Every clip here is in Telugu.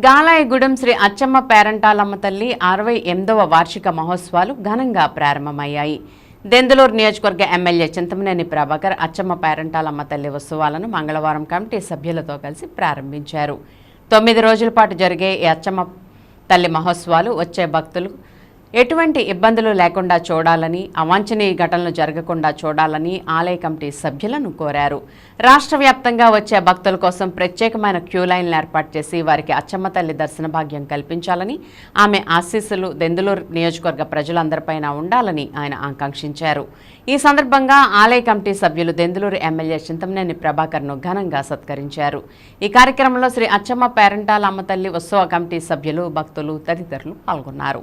గాలాయగూడెం శ్రీ అచ్చమ్మ పేరంటాలమ్మ తల్లి అరవై ఎనిమిదవ వార్షిక మహోత్సవాలు ఘనంగా ప్రారంభమయ్యాయి. దెందులూరు నియోజకవర్గ ఎమ్మెల్యే చింతమనేని ప్రభాకర్ అచ్చమ్మ పేరంటాలమ్మ తల్లి ఉత్సవాలను మంగళవారం కమిటీ సభ్యులతో కలిసి ప్రారంభించారు. తొమ్మిది రోజుల పాటు జరిగే ఈ అచ్చమ్మ తల్లి మహోత్సవాలు వచ్చే భక్తులు ఎటువంటి ఇబ్బందులు లేకుండా చూడాలని అవాంఛనీయ ఘటనలు జరగకుండా చూడాలని ఆలయ కమిటీ సభ్యులను కోరారు. రాష్ట్ర వ్యాప్తంగా వచ్చే భక్తుల కోసం ప్రత్యేకమైన క్యూ లైన్లు ఏర్పాటు చేసి వారికి అచ్చమ్మ తల్లి దర్శన భాగ్యం కల్పించాలని ఆమె ఆశీస్సులు దెందులూరు నియోజకవర్గ ప్రజలందరిపైన ఉండాలని ఆయన ఆకాంక్షించారు. ఈ సందర్భంగా ఆలయ కమిటీ సభ్యులు దెందులూరు ఎమ్మెల్యే చింతమనేని ప్రభాకర్ను ఘనంగా సత్కరించారు. ఈ కార్యక్రమంలో శ్రీ అచ్చమ్మ పేరంటాల అమ్మతల్లి ఉత్సవ కమిటీ సభ్యులు భక్తులు తదితరులు పాల్గొన్నారు.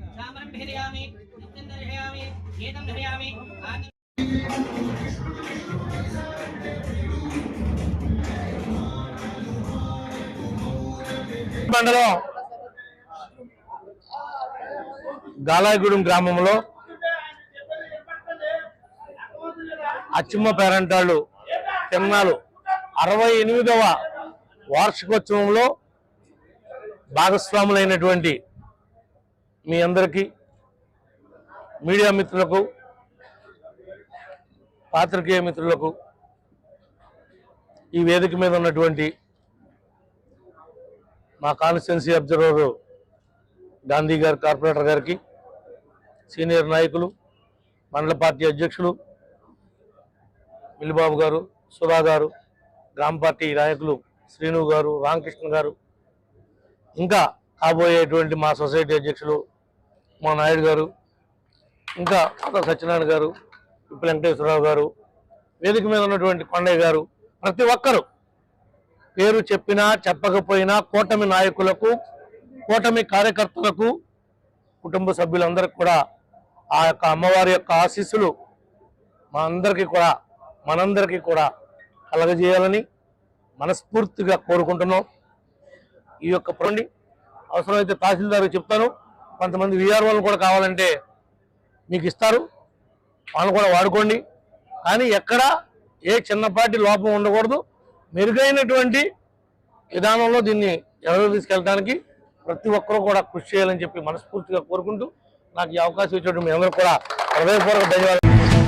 మండలం గాలాయగూడెం గ్రామంలో అచ్చమ్మ పేరంటాళ్ళు తిన్నాలు అరవై ఎనిమిదవ వార్షికోత్సవంలో భాగస్వాములైనటువంటి మీ అందరికీ మీడియా మిత్రులకు పాత్రికేయ మిత్రులకు ఈ వేదిక మీద ఉన్నటువంటి మా కాన్స్టిట్యున్సీ అబ్జర్వర్ గాంధీ గారు కార్పొరేటర్ గారికి సీనియర్ నాయకులు మండల పార్టీ అధ్యక్షులు మిల్లిబాబు గారు సుధా గారు గ్రామ పార్టీ నాయకులు శ్రీను గారు రామకృష్ణ గారు ఇంకా కాబోయేటువంటి మా సొసైటీ అధ్యక్షులు మా నాయుడు గారు ఇంకా కొత్త సత్యనారాయణ గారు ఇప్పుడు వెంకటేశ్వరరావు గారు వేదిక మీద ఉన్నటువంటి కొండయ్య గారు ప్రతి ఒక్కరూ పేరు చెప్పినా చెప్పకపోయినా కూటమి నాయకులకు కూటమి కార్యకర్తలకు కుటుంబ సభ్యులందరికీ కూడా ఆ యొక్క అమ్మవారి యొక్క ఆశీస్సులు మా అందరికీ కూడా మనందరికీ కూడా కలగజేయాలని మనస్ఫూర్తిగా కోరుకుంటున్నాం. ఈ యొక్క పండి అవసరమైతే తహసీల్దారు చెప్తాను. కొంతమంది వీఆర్ఓలు కూడా కావాలంటే మీకు ఇస్తారు. వాళ్ళు కూడా వాడుకోండి. కానీ ఎక్కడ ఏ చిన్నపాటి లోపం ఉండకూడదు. మెరుగైనటువంటి విధానంలో దీన్ని ఎవరు తీసుకెళ్ళడానికి ప్రతి ఒక్కరూ కూడా కృషి చేయాలని చెప్పి మనస్ఫూర్తిగా కోరుకుంటూ నాకు ఈ అవకాశం ఇచ్చేటువంటి మీ అందరూ కూడా హృదయపూర్వక ధన్యవాదాలు.